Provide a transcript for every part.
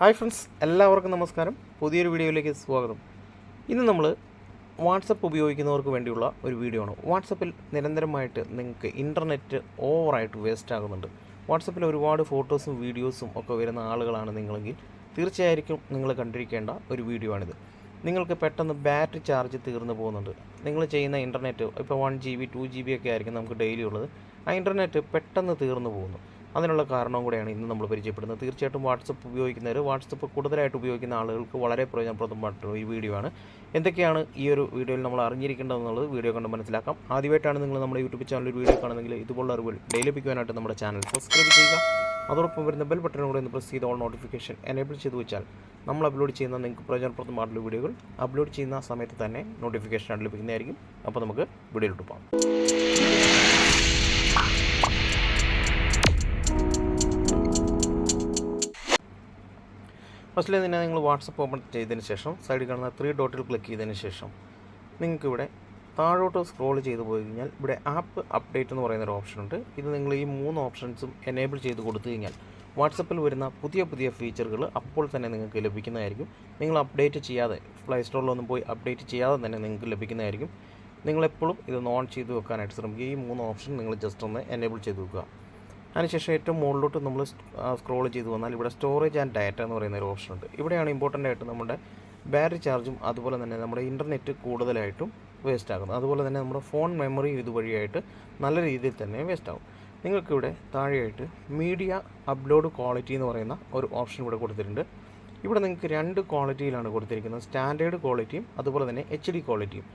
Hi friends എല്ലാവർക്കും നമസ്കാരം. പുതിയൊരു വീഡിയോയിലേക്ക് സ്വാഗതം. ഇന്ന് നമ്മൾ വാട്സപ്പ് ഉപയോഗിക്കുന്നവർക്ക് വേണ്ടിയുള്ള ഒരു വീഡിയോ ആണ്. വാട്സപ്പിൽ നിരന്തരമായിട്ട് നിങ്ങൾക്ക് ഇന്റർനെറ്റ് ഓവറായിട്ട് വേസ്റ്റ് ആകുന്നുണ്ട്. വാട്സപ്പിൽ ഒരുപാട് ഫോട്ടോസും വീഡിയോസും ഒക്കെ വരുന്ന ആളുകളാണ് നിങ്ങളെങ്കിൽ തീർച്ചയായിരിക്കും നിങ്ങൾ കണ്ടിരിക്കേണ്ട ഒരു വീഡിയോ ആണിത്. നിങ്ങൾക്ക് പെട്ടെന്ന് ബാറ്ററി ചാർജ് തീർന്നു പോകുന്നുണ്ട്. നിങ്ങൾ ചെയ്യുന്ന ഇന്റർനെറ്റ് ഇപ്പോൾ one G B two G B ഒക്കെ ആയിരിക്കും നമുക്ക് ഡെയിലി ഉള്ളത്. ആ ഇന്റർനെറ്റ് പെട്ടെന്ന് തീർന്നു പോകുന്നു. അതിനുള്ള കാരണവും കൂടെയാണ് ഇന്ന് നമ്മൾ പരിചയപ്പെടുന്നത്. തീർച്ചയായിട്ടും വാട്സപ്പ് ഉപയോഗിക്കുന്നവർ വാട്സപ്പ് കൂടുതലായിട്ട് ഉപയോഗിക്കുന്ന ആളുകൾക്ക് വളരെ പ്രയോജനപ്രദമായിട്ടുള്ള ഒരു വീഡിയോ ആണ്. എന്തൊക്കെയാണ് ഈ ഒരു വീഡിയോയിൽ നമ്മൾ അറിഞ്ഞിരിക്കേണ്ടതെന്നുള്ളത് വീഡിയോ കണ്ട് മനസ്സിലാക്കാം. ആദ്യമായിട്ടാണ് നിങ്ങൾ നമ്മുടെ യൂട്യൂബ് ചാനൽ ഒരു വീഡിയോ കാണുന്നെങ്കിൽ ഇതുപോലുള്ള അറിവുകൾ ഡെയിലി ലഭിക്കുവാനായിട്ട് നമ്മുടെ ചാനൽ സബ്സ്ക്രൈബ് ചെയ്യുക. അതോടൊപ്പം വരുന്ന ബെൽ ബട്ടനും കൂടെ ഒന്ന് പ്രസ് ചെയ്ത് ഓൾ നോട്ടിഫിക്കേഷൻ എനേബിൾ ചെയ്ത് വെച്ചാൽ നമ്മൾ അപ്ലോഡ് ചെയ്യുന്ന നിങ്ങൾക്ക് പ്രയോജനപ്രദമായിട്ടുള്ള വീഡിയോകൾ അപ്ലോഡ് ചെയ്യുന്ന സമയത്ത് തന്നെ നോട്ടിഫിക്കേഷൻ ആയിട്ട് ലഭിക്കുന്നതായിരിക്കും. അപ്പോൾ നമുക്ക് വീഡിയോയിലോട്ട് പോകാം. ഫസ്റ്റിൽ തന്നെ നിങ്ങൾ വാട്സപ്പ് ഓപ്പൺ ചെയ്തതിന് ശേഷം സൈഡിൽ കാണുന്ന ത്രീ ഡോട്ടിൽ ക്ലിക്ക് ചെയ്തതിന് ശേഷം നിങ്ങൾക്കിവിടെ താഴോട്ട് സ്ക്രോൾ ചെയ്ത് പോയി കഴിഞ്ഞാൽ ഇവിടെ ആപ്പ് അപ്ഡേറ്റ് എന്ന് പറയുന്നൊരു ഓപ്ഷൻ ഉണ്ട്. ഇത് നിങ്ങൾ ഈ മൂന്ന് ഓപ്ഷൻസും എനേബിൾ ചെയ്ത് കൊടുത്തു കഴിഞ്ഞാൽ വാട്സപ്പിൽ വരുന്ന പുതിയ പുതിയ ഫീച്ചറുകൾ അപ്പോൾ തന്നെ നിങ്ങൾക്ക് ലഭിക്കുന്നതായിരിക്കും. നിങ്ങൾ അപ്ഡേറ്റ് ചെയ്യാതെ പ്ലേ സ്റ്റോറിലൊന്നും പോയി അപ്ഡേറ്റ് ചെയ്യാതെ തന്നെ നിങ്ങൾക്ക് ലഭിക്കുന്നതായിരിക്കും. നിങ്ങളെപ്പോഴും ഇത് ഓൺ ചെയ്ത് വെക്കാനായിട്ട് ശ്രമിക്കുക. ഈ മൂന്ന് ഓപ്ഷൻ നിങ്ങൾ ജസ്റ്റ് ഒന്ന് എനേബിൾ ചെയ്ത് വെക്കുക. അതിനുശേഷം ഏറ്റവും മുകളിലോട്ട് നമ്മൾ സ്ക്രോൾ ചെയ്ത് വന്നാൽ ഇവിടെ സ്റ്റോറേജ് ആൻഡ് ഡാറ്റ എന്ന് പറയുന്ന ഒരു ഓപ്ഷൻ ഉണ്ട്. ഇവിടെയാണ് ഇമ്പോർട്ടന്റ് ആയിട്ട് നമ്മുടെ ബാറ്ററി ചാർജും അതുപോലെ തന്നെ നമ്മുടെ ഇന്റർനെറ്റ് കൂടുതലായിട്ടും വേസ്റ്റ് ആകുന്നത്. അതുപോലെ തന്നെ നമ്മുടെ ഫോൺ മെമ്മറിയും ഇതുവഴിയായിട്ട് നല്ല രീതിയിൽ തന്നെ വേസ്റ്റ് ആകും നിങ്ങൾക്കിവിടെ താഴെയായിട്ട് മീഡിയ അപ്ലോഡ് ക്വാളിറ്റി എന്ന് പറയുന്ന ഒരു ഓപ്ഷൻ ഇവിടെ കൊടുത്തിട്ടുണ്ട്. ഇവിടെ നിങ്ങൾക്ക് രണ്ട് ക്വാളിറ്റിയിലാണ് കൊടുത്തിരിക്കുന്നത്. സ്റ്റാൻഡേർഡ് ക്വാളിറ്റിയും അതുപോലെ തന്നെ എച്ച് ഡി ക്വാളിറ്റിയും.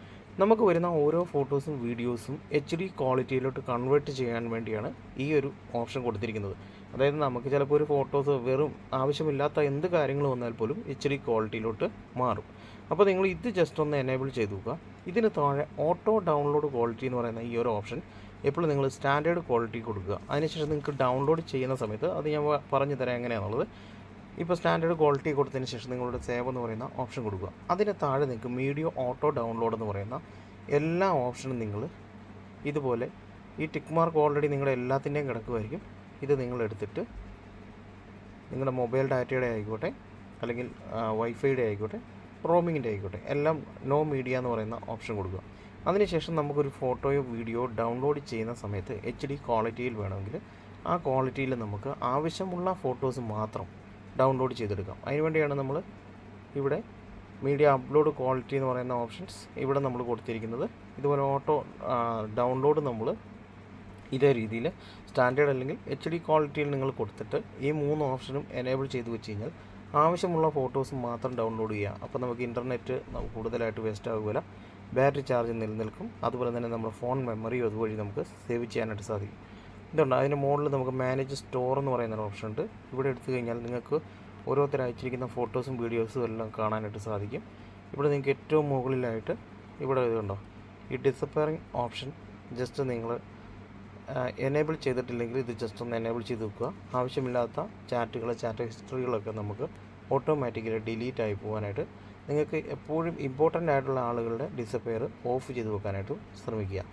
നമുക്ക് വരുന്ന ഓരോ ഫോട്ടോസും വീഡിയോസും എച്ച് ഡി ക്വാളിറ്റിയിലോട്ട് കൺവേർട്ട് ചെയ്യാൻ വേണ്ടിയാണ് ഈ ഒരു ഓപ്ഷൻ കൊടുത്തിരിക്കുന്നത്. അതായത് നമുക്ക് ചിലപ്പോൾ ഒരു ഫോട്ടോസ് വെറും ആവശ്യമില്ലാത്ത എന്ത് കാര്യങ്ങൾ വന്നാൽ പോലും എച്ച് ഡി ക്വാളിറ്റിയിലോട്ട് മാറും. അപ്പോൾ നിങ്ങൾ ഇത് ജസ്റ്റ് ഒന്ന് എനേബിൾ ചെയ്ത് നോക്കുക. ഇതിന് താഴെ ഓട്ടോ ഡൗൺലോഡ് ക്വാളിറ്റി എന്ന് പറയുന്ന ഈ ഒരു ഓപ്ഷൻ എപ്പോഴും നിങ്ങൾ സ്റ്റാൻഡേർഡ് ക്വാളിറ്റി കൊടുക്കുക. അതിനുശേഷം നിങ്ങൾക്ക് ഡൗൺലോഡ് ചെയ്യുന്ന സമയത്ത് അത് ഞാൻ പറഞ്ഞു തരാം എങ്ങനെയാണെന്നുള്ളത് ഇപ്പോൾ സ്റ്റാൻഡേർഡ് ക്വാളിറ്റി കൊടുത്തതിന് ശേഷം നിങ്ങളുടെ സേവ് എന്ന് പറയുന്ന ഓപ്ഷൻ കൊടുക്കുക. അതിന് താഴെ നിങ്ങൾക്ക് മീഡിയോ ഓട്ടോ ഡൗൺലോഡ് എന്ന് പറയുന്ന എല്ലാ ഓപ്ഷനും നിങ്ങൾ ഇതുപോലെ ഈ ടിക്ക് മാർക്ക് ഓൾറെഡി നിങ്ങളുടെ എല്ലാത്തിന്റെയും കിടക്കുമായിരിക്കും ഇത് നിങ്ങൾ എടുത്തിട്ട് നിങ്ങളുടെ മൊബൈൽ ഡാറ്റയുടെ ആയിക്കോട്ടെ അല്ലെങ്കിൽ വൈഫൈയുടെ ആയിക്കോട്ടെ റോമിങ്ങിന്റെ ആയിക്കോട്ടെ എല്ലാം നോ മീഡിയ എന്ന് പറയുന്ന ഓപ്ഷൻ കൊടുക്കുക. അതിനുശേഷം നമുക്കൊരു ഫോട്ടോയോ വീഡിയോ ഡൗൺലോഡ് ചെയ്യുന്ന സമയത്ത് എച്ച് ഡി ക്വാളിറ്റിയിൽ വേണമെങ്കിൽ ആ ക്വാളിറ്റിയിൽ നമുക്ക് ആവശ്യമുള്ള ഫോട്ടോസ് മാത്രം ഡൗൺലോഡ് ചെയ്തെടുക്കാം. അതിനുവേണ്ടിയാണ് നമ്മൾ ഇവിടെ മീഡിയ അപ്ലോഡ് ക്വാളിറ്റി എന്ന് പറയുന്ന ഓപ്ഷൻസ് ഇവിടെ നമ്മൾ കൊടുത്തിരിക്കുന്നത്. ഇതുപോലെ ഓട്ടോ ഡൗൺലോഡ് നമ്മൾ ഇതേ രീതിയിൽ സ്റ്റാൻഡേർഡ് അല്ലെങ്കിൽ എച്ച് ഡി ക്വാളിറ്റിയിൽ നിങ്ങൾ കൊടുത്തിട്ട് ഈ മൂന്ന് ഓപ്ഷനും എനേബിൾ ചെയ്ത് വെച്ച് കഴിഞ്ഞാൽ ആവശ്യമുള്ള ഫോട്ടോസ് മാത്രം ഡൗൺലോഡ് ചെയ്യാം. അപ്പോൾ നമുക്ക് ഇന്റർനെറ്റ് കൂടുതലായിട്ട് വേസ്റ്റ് ആകുകയില്ല ബാറ്ററി ചാർജ് നിലനിൽക്കും. അതുപോലെ തന്നെ നമ്മുടെ ഫോൺ മെമ്മറിയും അതുവഴി നമുക്ക് സേവ് ചെയ്യാനായിട്ട് സാധിക്കും. ഇതുണ്ട്. അതിന് മുകളിൽ നമുക്ക് മാനേജ് സ്റ്റോർ എന്ന് പറയുന്ന ഒരു ഓപ്ഷൻ ഉണ്ട്. ഇവിടെ എടുത്തു കഴിഞ്ഞാൽ നിങ്ങൾക്ക് ഓരോരുത്തർ അയച്ചിരിക്കുന്ന ഫോട്ടോസും വീഡിയോസും എല്ലാം കാണാനായിട്ട് സാധിക്കും. ഇവിടെ നിങ്ങൾക്ക് ഏറ്റവും മുകളിലായിട്ട് ഇവിടെ ഇതുണ്ടോ ഈ ഡിസപ്പയറിങ് ഓപ്ഷൻ ജസ്റ്റ് നിങ്ങൾ എനേബിൾ ചെയ്തിട്ടില്ലെങ്കിൽ ഇത് ജസ്റ്റ് ഒന്ന് എനേബിൾ ചെയ്ത് വെക്കുക. ആവശ്യമില്ലാത്ത ചാറ്റുകൾ ചാറ്റ് ഹിസ്റ്ററികളൊക്കെ നമുക്ക് ഓട്ടോമാറ്റിക്കലി ഡിലീറ്റ് ആയി പോകാനായിട്ട് നിങ്ങൾക്ക് എപ്പോഴും ഇമ്പോർട്ടന്റ് ആയിട്ടുള്ള ആളുകളുടെ ഡിസപ്പയർ ഓഫ് ചെയ്ത് വെക്കാനായിട്ട് ശ്രമിക്കുക.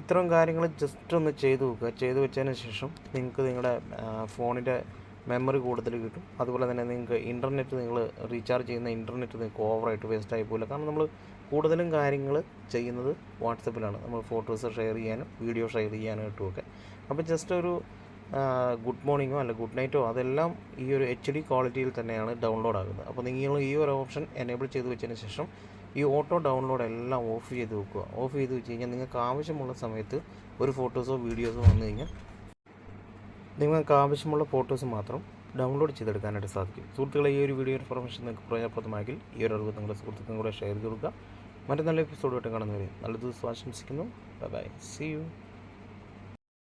ഇത്തരം കാര്യങ്ങൾ ജസ്റ്റ് ഒന്ന് ചെയ്തു വെക്കുക ചെയ്തു വെച്ചതിന് ശേഷം നിങ്ങൾക്ക് നിങ്ങളുടെ ഫോണിന്റെ മെമ്മറി കൂടുതൽ കിട്ടും. അതുപോലെ തന്നെ നിങ്ങൾക്ക് ഇന്റർനെറ്റ് നിങ്ങൾ റീചാർജ് ചെയ്യുന്ന ഇന്റർനെറ്റ് നിങ്ങൾക്ക് ഓവറായിട്ട് വേസ്റ്റ് ആയി പോകില്ല. കാരണം നമ്മൾ കൂടുതലും കാര്യങ്ങൾ ചെയ്യുന്നത് വാട്സപ്പിലാണ് നമ്മൾ ഫോട്ടോസ് ഷെയർ ചെയ്യാനും വീഡിയോ ഷെയർ ചെയ്യാനും ഒക്കെ അപ്പോൾ ജസ്റ്റ് ഒരു ഗുഡ് മോർണിംഗോ അല്ല ഗുഡ് നൈറ്റോ അതെല്ലാം ഈ ഒരു എച്ച് ഡി ക്വാളിറ്റിയിൽ തന്നെയാണ് ഡൗൺലോഡ് ആകുന്നത്. അപ്പോൾ നിങ്ങൾ ഈ ഒരു ഓപ്ഷൻ എനേബിൾ ചെയ്ത് വെച്ചതിന് ശേഷം ഈ ഓട്ടോ ഡൗൺലോഡ് എല്ലാം ഓഫ് ചെയ്ത് വെക്കുക. ഓഫ് ചെയ്ത് വെച്ച് കഴിഞ്ഞാൽ നിങ്ങൾക്ക് ആവശ്യമുള്ള സമയത്ത് ഒരു ഫോട്ടോസോ വീഡിയോസോ വന്നു കഴിഞ്ഞാൽ നിങ്ങൾക്ക് ആവശ്യമുള്ള ഫോട്ടോസ് മാത്രം ഡൗൺലോഡ് ചെയ്തെടുക്കാനായിട്ട് സാധിക്കും. സുഹൃത്തുക്കളെ ഈ ഒരു വീഡിയോ ഇൻഫർമേഷൻ നിങ്ങൾക്ക് പ്രയോജനപ്രദമായെങ്കിൽ ഈ ഒരു അറിവ് നിങ്ങളുടെ സുഹൃത്തുക്കളും കൂടെ ഷെയർ ചെയ്ത് കൊടുക്കുക. മറ്റു നല്ല എപ്പിസോഡുമായിട്ട് കാണുന്നവരെ നല്ല ദിവസം ആശംസിക്കുന്നു. By C U